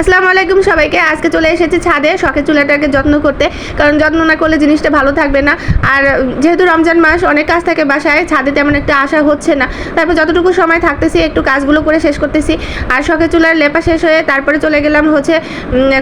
আসসালামু আলাইকুম সবাইকে। আজকে চলে এসেছি ছাদে, শখের চুলাটাকে যত্ন করতে। কারণ যত্ন না করলে জিনিসটা ভালো থাকবে না। আর যেহেতু রমজান মাস, অনেক কাজ থাকে বাসায়, ছাদে তেমন একটা আশা হচ্ছে না। তারপর যতটুকু সময় থাকতেছি, একটু কাজগুলো করে শেষ করতেছি। আর শখের চুলার লেপা শেষ হয়ে তারপরে চলে গেলাম হচ্ছে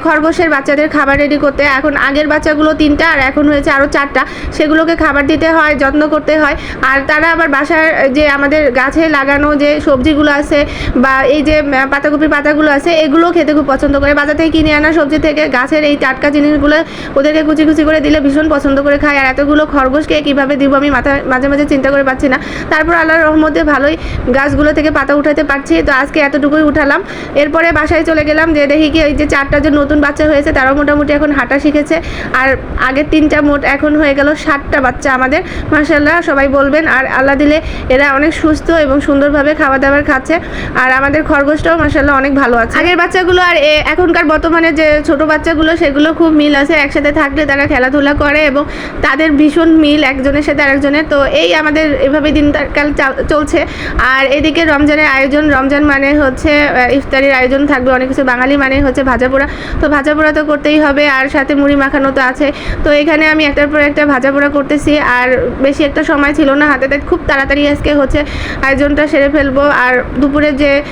খরগোশের বাচ্চাদের খাবার রেডি করতে। এখন আগের বাচ্চাগুলো তিনটা, আর এখন হয়েছে আরও চারটা। সেগুলোকে খাবার দিতে হয়, যত্ন করতে হয়। আর তারা আবার বাসার যে আমাদের গাছে লাগানো যে সবজিগুলো আছে, বা এই যে পাতাকপির পাতাগুলো আছে এগুলো খেতে খুব পছন্দ করে বাজার থেকে কিনে আনা সবজি থেকে গাছের এই টাটকা জিনিসগুলো ওদেরকে কুচি কুচি করে দিলে ভীষণ পছন্দ করে খায়। আর এতগুলো খরগোশকে কীভাবে দিব আমি মাথা, মাঝে মাঝে চিন্তা করে পাচ্ছি না। তারপর আল্লাহর রহমতে ভালোই গাছগুলো থেকে পাতা উঠাতে পারছি। তো আজকে এতটুকুই উঠালাম। এরপরে বাসায় চলে গেলাম যে দেখি কি ওই যে চারটা যে নতুন বাচ্চা হয়েছে, তারাও মোটামুটি এখন হাঁটা শিখেছে। আর আগের তিনটা মোট এখন হয়ে গেল ষাটটা বাচ্চা আমাদের। মাসাল্লাহ সবাই বলবেন। আর আল্লাহ দিলে এরা অনেক সুস্থ এবং সুন্দরভাবে খাবার দাবার খাচ্ছে। আর আমাদের খরগোশটাও মাসাল্লাহ অনেক ভালো আছে। আগের বাচ্চাগুলো আর এ- এখনকার বর্তমানে যে ছোট বাচ্চাগুলো, সেগুলো খুব মিল আছে। একসাথে থাকলে তারা খেলাধুলা করে এবং তাদের ভীষণ মিল একজনের সাথে আরেকজনের। তো এই আমাদের এভাবে দিনকাল চাল- চলছে। আর এদিকে রমজানের আয়োজন, রমজান মানে হচ্ছে ইফতারির আয়োজন থাকবে, অনেক কিছু বাঙালি মানে হচ্ছে ভাজা পোড়া তো ভাজা পোড়া তো করতেই হবে, আর সাথে মুড়ি মাখানো তো আছে। তো এখানে আমি একটার পর একটা ভাজা পোড়া করতেছি, আর বেশি একটা সময় ছিল না হাতে, তাই খুব তাড়াতাড়ি আজকে হচ্ছে আয়োজনটা সেরে ফেলব। আর দুপুরে যে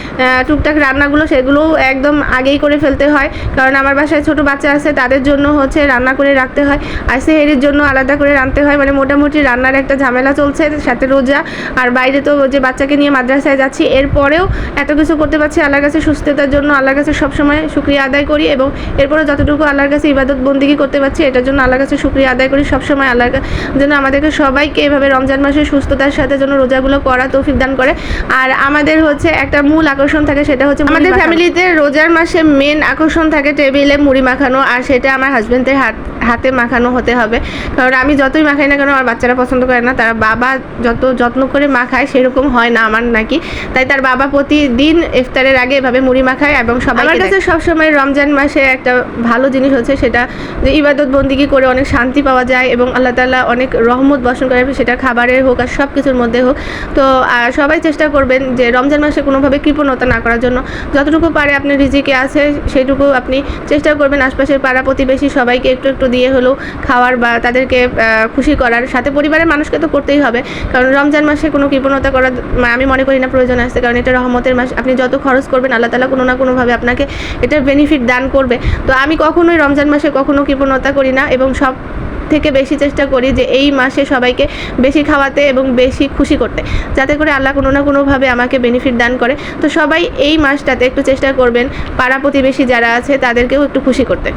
টুকটাক রান্নাগুলো, সেগুলোও একদম আগেই করে ফেলতে হয়। কারণ আমার বাসায় ছোট বাচ্চা আছে তাদের জন্য হচ্ছে রান্না করে রাখতে হয়। আর সেহেরির জন্য আলাদা করে রাখতে হয়। মানে মোটামুটি রান্নার একটা ঝামেলা চলছে সাথে রোজা। আর বাইরে তো যে বাচ্চাকে নিয়ে মাদ্রাসায় যাচ্ছি এরপরেও এত কিছু করতে পারছি আল্লাহর কাছে সুস্থতার জন্য আল্লাহর কাছে সবসময় শুক্রিয়া আদায় করি এবং এরপরে যতটুকু আল্লাহর কাছে ইবাদত বন্দিগি করতে পারছি এটার জন্য আল্লাহর কাছে শুক্রিয়া আদায় করি। সবসময় আল্লাহর জন্য আমাদেরকে সবাইকে এভাবে রমজান মাসে সুস্থতার সাথে যেন রোজাগুলো করা তৌফিক দান করে। আর আমাদের হচ্ছে একটা মূল আকর্ষণ থাকে সেটা হচ্ছে আমাদের ফ্যামিলিতে রোজার মাসে মেন আকর্ষণ থাকে টেবিলে মুড়ি মাখানো আর সেটা আমার হাজব্যান্ডের হাত হাতে মাখানো হতে হবে। কারণ আমি যতই মাখাই না কেন আমার বাচ্চারা পছন্দ করে না। তার বাবা যত যত্ন করে মাখায় সেরকম হয় না আমার নাকি। তাই তার বাবা প্রতিদিন ইফতারের আগে এভাবে মুড়ি মাখায় এবং সবার আমার কাছে সবসময় রমজান মাসে একটা ভালো জিনিস হচ্ছে সেটা যে ইবাদত বন্দিগি করে অনেক শান্তি পাওয়া যায় এবং আল্লাহ তালা অনেক রহমত বর্ষণ করে সেটা খাবারের হোক আর সব কিছুর মধ্যে হোক। তো সবাই চেষ্টা করবেন যে রমজান মাসে কোনোভাবে কৃপণতা না করার জন্য। যতটুকু পারে আপনি রিজিকে আছে সেইটুকু আপনি চেষ্টা করবেন আশপাশের পাড়া প্রতিবেশী সবাইকে একটু একটু দিয়ে হলেও খাওয়ার বা তাদেরকে খুশি করার। সাথে পরিবারের মানুষকে তো করতেই হবে। কারণ রমজান মাসে কোনো কৃপণতা করার আমি মনে করি না প্রয়োজন আসছে কারণ এটা রহমতের মাস। আপনি যত খরচ করবেন আল্লাহ তালা কোনো না কোনোভাবে আপনাকে এটার বেনিফিট দান করবে। তো আমি কখনোই রমজান মাসে কখনো কৃপণতা করি না এবং সব থেকে বেশি চেষ্টা করি যে এই মাসে সবাইকে বেশি খাওয়াতে এবং বেশি খুশি করতে। যাতে করে আল্লাহ কোনো না কোনোভাবে আমাকে বেনিফিট দান করে। তো সবাই এই মাসটাতে একটু চেষ্টা করবেন পাড়া প্রতিবেশী যারা আছে তাদেরকেও একটু খুশি করতে।